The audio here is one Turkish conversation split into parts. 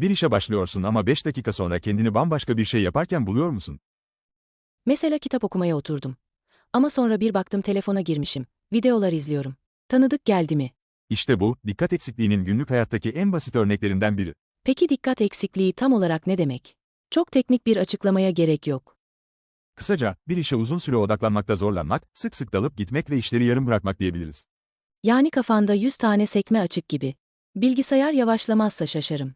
Bir işe başlıyorsun ama 5 dakika sonra kendini bambaşka bir şey yaparken buluyor musun? Mesela kitap okumaya oturdum. Ama sonra bir baktım telefona girmişim. Videolar izliyorum. Tanıdık geldi mi? İşte bu, dikkat eksikliğinin günlük hayattaki en basit örneklerinden biri. Peki dikkat eksikliği tam olarak ne demek? Çok teknik bir açıklamaya gerek yok. Kısaca, bir işe uzun süre odaklanmakta zorlanmak, sık sık dalıp gitmek ve işleri yarım bırakmak diyebiliriz. Yani kafanda 100 tane sekme açık gibi. Bilgisayar yavaşlamazsa şaşarım.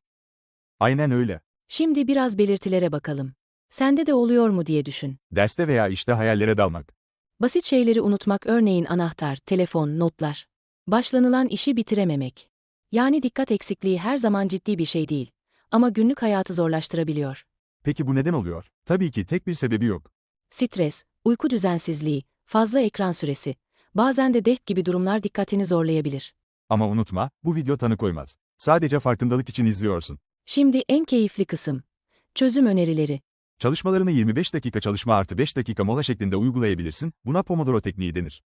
Aynen öyle. Şimdi biraz belirtilere bakalım. Sende de oluyor mu diye düşün. Derste veya işte hayallere dalmak. Basit şeyleri unutmak örneğin anahtar, telefon, notlar. Başlanılan işi bitirememek. Yani dikkat eksikliği her zaman ciddi bir şey değil. Ama günlük hayatı zorlaştırabiliyor. Peki bu neden oluyor? Tabii ki tek bir sebebi yok. Stres, uyku düzensizliği, fazla ekran süresi, bazen de dehk gibi durumlar dikkatini zorlayabilir. Ama unutma, bu video tanı koymaz. Sadece farkındalık için izliyorsun. Şimdi en keyifli kısım. Çözüm önerileri. Çalışmalarını 25 dakika çalışma artı 5 dakika mola şeklinde uygulayabilirsin, buna Pomodoro tekniği denir.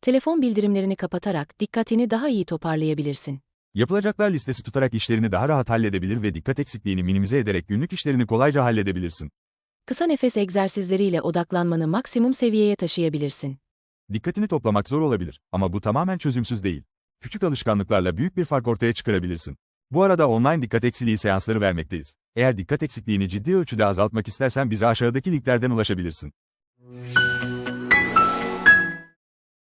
Telefon bildirimlerini kapatarak dikkatini daha iyi toparlayabilirsin. Yapılacaklar listesi tutarak işlerini daha rahat halledebilir ve dikkat eksikliğini minimize ederek günlük işlerini kolayca halledebilirsin. Kısa nefes egzersizleriyle odaklanmanı maksimum seviyeye taşıyabilirsin. Dikkatini toplamak zor olabilir ama bu tamamen çözümsüz değil. Küçük alışkanlıklarla büyük bir fark ortaya çıkarabilirsin. Bu arada online dikkat eksiliği seansları vermekteyiz. Eğer dikkat eksikliğini ciddi ölçüde azaltmak istersen bize aşağıdaki linklerden ulaşabilirsin.